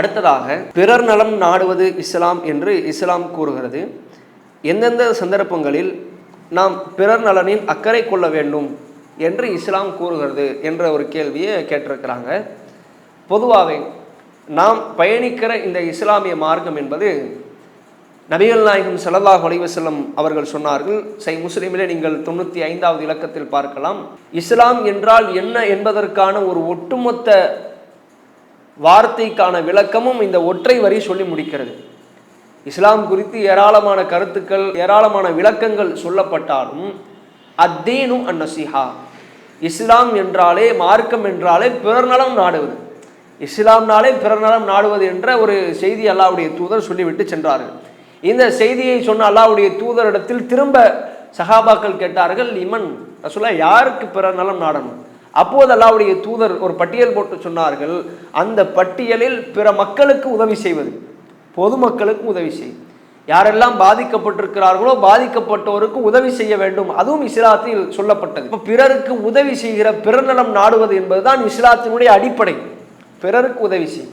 அடுத்ததாக பிறர் நலம் நாடுவது இஸ்லாம் என்று இஸ்லாம் கூறுகிறது. எந்தெந்த சந்தர்ப்பங்களில் நாம் பிறர் நலனில் அக்கறை கொள்ள வேண்டும் என்று இஸ்லாம் கூறுகிறது என்ற ஒரு கேள்வியை கேட்டிருக்கிறாங்க. பொதுவாகவே நாம் பயணிக்கிற இந்த இஸ்லாமிய மார்க்கம் என்பது நபிகள் நாயகம் ஸல்லல்லாஹு அலைஹி அவர்கள் சொன்னார்கள். சை முஸ்லிமிலே நீங்கள் தொண்ணூற்றி ஐந்தாவது இலக்கத்தில் பார்க்கலாம். இஸ்லாம் என்றால் என்ன என்பதற்கான ஒரு ஒட்டுமொத்த வார்த்தைக்கான விளக்கமும் இந்த ஒற்றை வரி சொல்லி முடிக்கிறது. இஸ்லாம் குறித்து ஏராளமான கருத்துக்கள் ஏராளமான விளக்கங்கள் சொல்லப்பட்டாலும் அத்தீனும் அந்நசிஹா இஸ்லாம் என்றாலே மார்க்கம் என்றாலே பிறர் நலம் நாடுவது. இஸ்லாம்னாலே பிறர் நலம் நாடுவது என்ற ஒரு செய்தி அல்லாவுடைய தூதர் சொல்லிவிட்டு சென்றார்கள். இந்த செய்தியை சொன்ன அல்லாவுடைய தூதரிடத்தில் திரும்ப சஹாபாக்கள் கேட்டார்கள் இமன் ரசூலா யாருக்கு பிறர் நலம் நாடணும்? அப்போது அல்லாவுடைய தூதர் ஒரு பட்டியல் போட்டு சொன்னார்கள் அந்த பட்டியலில் பிற மக்களுக்கு உதவி செய்வது பொதுமக்களுக்கு உதவி செய். யாரெல்லாம் பாதிக்கப்பட்டிருக்கிறார்களோ பாதிக்கப்பட்டோருக்கு உதவி செய்ய வேண்டும். அதுவும் இஸ்லாத்தில் சொல்லப்பட்டது. இப்போ பிறருக்கு உதவி செய்கிற பிறநலம் நாடுவது என்பதுதான் இஸ்லாத்தினுடைய அடிப்படை. பிறருக்கு உதவி செய்.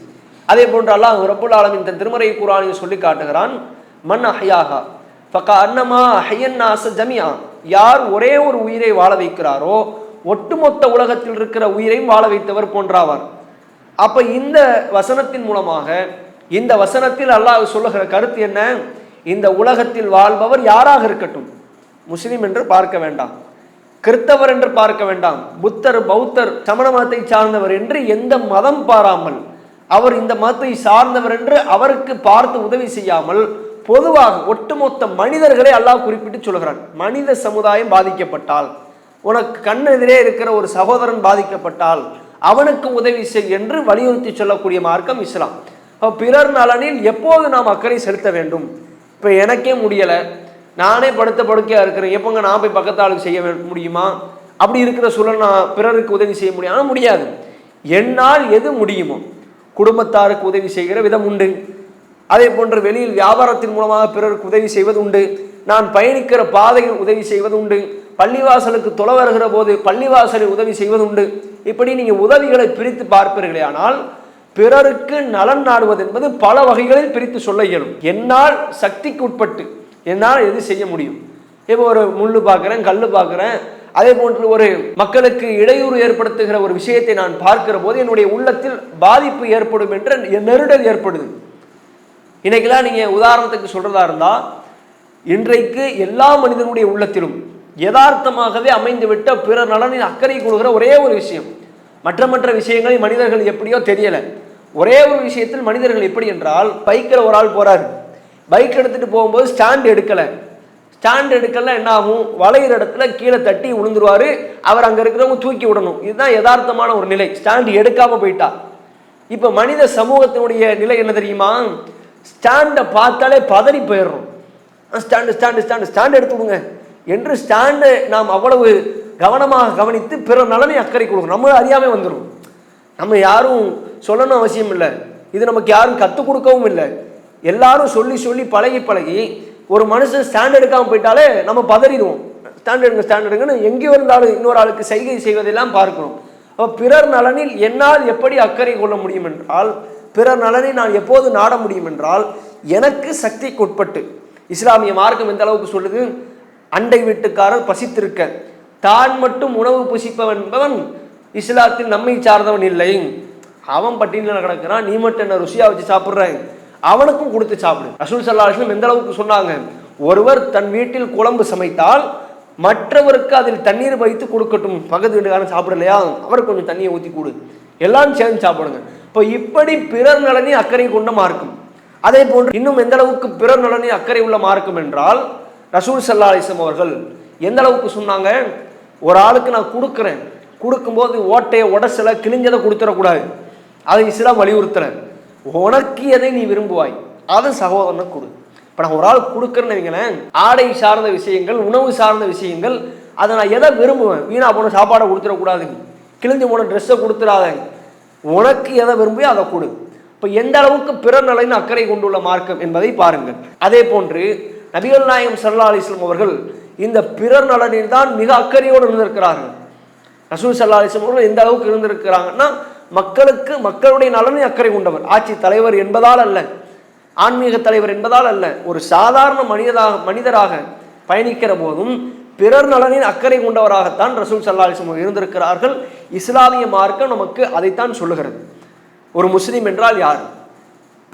அதே போன்று அல்லாஹ் ரபுல் ஆலமின் தன் திருமறை குரானில் சொல்லி காட்டுகிறான் மண் அஹ்யாகா ஃபக்கா அன்னமா அஹையன் நாச ஜமியா யார் ஒரே ஒரு உயிரை வாழ வைக்கிறாரோ ஒட்டுமொத்த உலகத்தில் இருக்கிற உயிரையும் வாழ வைத்தவர் போன்றாவார். அப்ப இந்த வசனத்தின் மூலமாக இந்த வசனத்தில் அல்லாஹ் சொல்லுகிற கருத்து என்ன? இந்த உலகத்தில் வாழ்பவர் யாராக இருக்கட்டும்? முஸ்லீம் என்று பார்க்க வேண்டாம். கிறித்தவர் என்று பார்க்க வேண்டாம். புத்தர் பௌத்தர் சமண மதத்தை சார்ந்தவர் என்று எந்த மதம் பாராமல் அவர் இந்த மதத்தை சார்ந்தவர் என்று அவருக்கு பார்த்து உதவி செய்யாமல் பொதுவாக ஒட்டுமொத்த மனிதர்களை அல்லாஹ் குறிப்பிட்டு சொல்கிறான். மனித சமுதாயம் பாதிக்கப்பட்டால். உனக்கு கண்ணெதிரே இருக்கிற ஒரு சகோதரன் பாதிக்கப்பட்டால் அவனுக்கு உதவி செய் என்று வலியுறுத்தி சொல்லக்கூடிய மார்க்கம் இஸ்லாம். இப்போ பிறர் நலனில் எப்போது நாம் அக்கறை செலுத்த வேண்டும்? இப்போ எனக்கே முடியலை. நானே படுத்த படுக்கையாக இருக்கிறேன். எப்போங்க நான் போய் பக்கத்து ஆளுக்கு செய்ய முடியுமா? அப்படி இருக்கிற சூழல் நான் பிறருக்கு உதவி செய்ய முடியும். ஆனால் முடியாது. என்னால் எது முடியுமோ? குடும்பத்தாருக்கு உதவி செய்கிற விதம் உண்டு. அதே போன்று வெளியில் வியாபாரத்தின் மூலமாக பிறருக்கு உதவி செய்வது உண்டு. நான் பயணிக்கிற பாதையில் உதவி செய்வது உண்டு. பள்ளிவாசலுக்கு தொலை வருகிற போது பள்ளிவாசலை உதவி செய்வது உண்டு இப்படி நீங்கள் உதவிகளை பிரித்து பார்ப்பீர்களே ஆனால் பிறருக்கு நலன் நாடுவது என்பது பல வகைகளில் பிரித்து சொல்ல இயலும். என்னால் சக்திக்கு உட்பட்டு என்னால் எது செய்ய முடியும்? இப்போ ஒரு முள்ளு பார்க்குறேன் கல் பார்க்குறேன். அதே போன்று ஒரு மக்களுக்கு இடையூறு ஏற்படுத்துகிற ஒரு விஷயத்தை நான் பார்க்கிற போது என்னுடைய உள்ளத்தில் பாதிப்பு ஏற்படும் என்ற நெருடல் ஏற்படுது. இன்னைக்கெல்லாம் நீங்கள் உதாரணத்துக்கு சொல்கிறதா இருந்தால் இன்றைக்கு எல்லா மனிதனுடைய உள்ளத்திலும் யதார்த்தமாகவே அமைந்துவிட்ட பிற நலனின் அக்கறை கொள்கிற ஒரே ஒரு விஷயம். மற்ற மற்ற விஷயங்களில் மனிதர்கள் எப்படியோ தெரியலை. ஒரே ஒரு விஷயத்தில் மனிதர்கள் எப்படி என்றால் பைக்கில் ஒரு ஆள் போகிறார் பைக் எடுத்துகிட்டு போகும்போது ஸ்டாண்ட் எடுக்கலை. ஸ்டாண்ட் எடுக்கல என்ன ஆகும் வளையிற இடத்துல கீழே தட்டி விழுந்துருவார் அவர் அங்கே இருக்கிறவங்க தூக்கி விடணும். இதுதான் யதார்த்தமான ஒரு நிலை. ஸ்டாண்ட் எடுக்காமல் போயிட்டா. இப்போ மனித சமூகத்தினுடைய நிலை என்ன தெரியுமா? ஸ்டாண்டை பார்த்தாலே பதறி போயிடுறோம். ஸ்டாண்டு ஸ்டாண்டு ஸ்டாண்டு ஸ்டாண்ட் எடுத்து விடுங்க. என்று ஸ்டாண்டை நாம் அவ்வளவு கவனமாக கவனித்து பிற நலனை அக்கறை கொடுக்கணும். நம்ம அறியாமல் வந்துடும் நம்ம யாரும் சொல்லணும் அவசியம் இல்லை. இது நமக்கு யாரும் கற்றுக் கொடுக்கவும் இல்லை. எல்லாரும் சொல்லி சொல்லி பழகி பழகி ஒரு மனுஷன் ஸ்டாண்ட் எடுக்காமல் போயிட்டாலே நம்ம பதறிடுவோம். ஸ்டாண்ட் எடுங்க ஸ்டாண்ட் எடுங்கன்னு எங்கேயோ இருந்தாலும் இன்னொரு ஆளுக்கு சைகை செய்வதெல்லாம் பார்க்கணும். அப்போ பிறர் நலனில் என்னால் எப்படி அக்கறை கொள்ள முடியும் என்றால் பிறர் நலனை நான் எப்போது நாட முடியும் என்றால் எனக்கு சக்திக்கு உட்பட்டு. இஸ்லாமிய மார்க்கம் எந்த அளவுக்கு சொல்லுது? அண்டை வீட்டுக்காரர் பசித்திருக்க. தான் மட்டும் உணவு புசிப்பவன் என்பவன் இஸ்லாத்தில் நம்மை சார்ந்தவன் இல்லை. அவன் பட்டியலில் கிடக்கிறான் நீ மட்டும் என்ன ருசியா வச்சு சாப்பிட்றேன் அவனுக்கும் கொடுத்து சாப்பிடு. ரசூல் சல்லா அலிஸ்லம் எந்த அளவுக்கு சொன்னாங்க? ஒருவர் தன் வீட்டில் குழம்பு சமைத்தால் மற்றவருக்கு அதில் தண்ணீர் வைத்து கொடுக்கட்டும். பக்கத்து வீட்டுக்காரன் சாப்பிடலையா? அவருக்கு கொஞ்சம் தண்ணியை ஊற்றி கொடு. எல்லாம் சேர்ந்து சாப்பிடுங்க. இப்போ இப்படி பிறர் நலனை அக்கறை கொண்ட மார்க்கம். அதே போன்று இன்னும் எந்த அளவுக்கு பிறர் நலனை அக்கறை உள்ள மார்க்கம் என்றால் ரசூல் சல்லா அலிசம் அவர்கள் எந்த அளவுக்கு சொன்னாங்க? ஒரு ஆளுக்கு நான் கொடுக்குறேன். கொடுக்கும்போது ஓட்டையை உடச்சலை கிழிஞ்சதை கொடுத்துடக்கூடாது. அதை இஸ்லாம் வலியுறுத்துறேன். உனக்கு எதை நீ விரும்புவாய்? அதை சகோதரனை கொடு. இப்போ நான் ஒரு ஆள் கொடுக்குறேன்னு வைங்களேன். ஆடை சார்ந்த விஷயங்கள் உணவு சார்ந்த விஷயங்கள் அதை நான் எதை விரும்புவேன்? வீணா போன சாப்பாடை கொடுத்துடக்கூடாது. கிழிஞ்சு போன ட்ரெஸ்ஸை கொடுத்துடாத. உனக்கு எதை விரும்பியோ அதை கொடு. இப்போ எந்த அளவுக்கு பிற நலனின் அக்கறை கொண்டுள்ள மார்க்கம் என்பதை பாருங்கள். அதே போன்று நபிகள் நாயகம் சல்லா அலிஸ்லம் அவர்கள் இந்த பிறர் நலனில் தான் மிக அக்கறையோடு இருந்திருக்கிறார்கள். ரசூல் சல்லா அலிஸ்லம் அவர்கள் எந்த அளவுக்கு இருந்திருக்கிறாங்கன்னா மக்களுக்கு மக்களுடைய நலனை அக்கறை கொண்டவர். ஆட்சி தலைவர் என்பதால் அல்ல ஆன்மீக தலைவர் என்பதால் அல்ல ஒரு சாதாரண மனிதராக மனிதராக பயணிக்கிற போதும் பிறர் நலனின் அக்கறை கொண்டவராகத்தான் ரசூல் சல்லா அலிஸ்லம் இருந்திருக்கிறார்கள். இஸ்லாமிய மார்க்கம் நமக்கு அதைத்தான் சொல்லுகிறது. ஒரு முஸ்லீம் என்றால் யார்?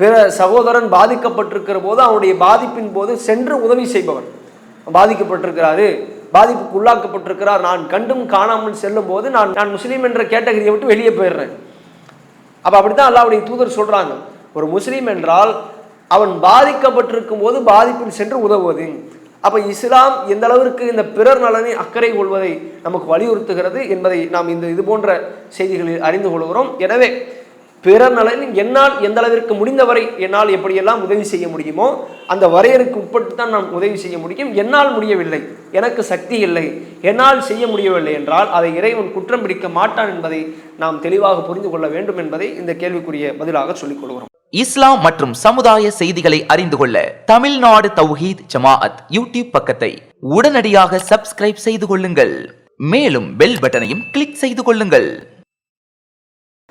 பிற சகோதரன் பாதிக்கப்பட்டிருக்கிற போது அவனுடைய பாதிப்பின் போது சென்று உதவி செய்பவர் பாதிக்கப்பட்டிருக்கிறாரு. பாதிப்புக்கு உள்ளாக்கப்பட்டிருக்கிறார். நான் கண்டும் காணாமல் செல்லும் போது நான் நான் முஸ்லீம் என்ற கேட்டகரியை விட்டு வெளியே போயிடுறேன். அப்போ அப்படித்தான் அல்லாவுடைய தூதர் சொல்றாங்க. ஒரு முஸ்லீம் என்றால் அவன் பாதிக்கப்பட்டிருக்கும் போது பாதிப்பில் சென்று உதவுவது. அப்ப இஸ்லாம் எந்த அளவிற்கு இந்த பிறர் நலனை அக்கறை கொள்வதை நமக்கு வலியுறுத்துகிறது என்பதை நாம் இந்த இது போன்ற செய்திகளில் அறிந்து கொள்கிறோம். எனவே பிறர் நலனில் என்னால் எந்த அளவிற்கு முடிந்தவரை என்னால் எப்படியெல்லாம் உதவி செய்ய முடியுமோ அந்த வரையறுக்கு உட்பட்டு தான் நான் உதவி செய்ய முடியும். என்னால் முடியவில்லை. எனக்கு சக்தி இல்லை. என்னால் செய்ய முடியவில்லை என்றால் அதை இறைவன் குற்றம் பிடிக்க மாட்டான் என்பதை நாம் தெளிவாக புரிந்து கொள்ள வேண்டும் என்பதை இந்த கேள்விக்குரிய பதிலாக சொல்லிக் கொள்கிறோம். இஸ்லாம் மற்றும் சமுதாய செய்திகளை அறிந்து கொள்ள தமிழ்நாடு தௌஹீத் ஜமாஅத் யூடியூப் பக்கத்தை உடனடியாக சப்ஸ்கிரைப் செய்து கொள்ளுங்கள். மேலும் பெல் பட்டனையும் கிளிக் செய்து கொள்ளுங்கள்.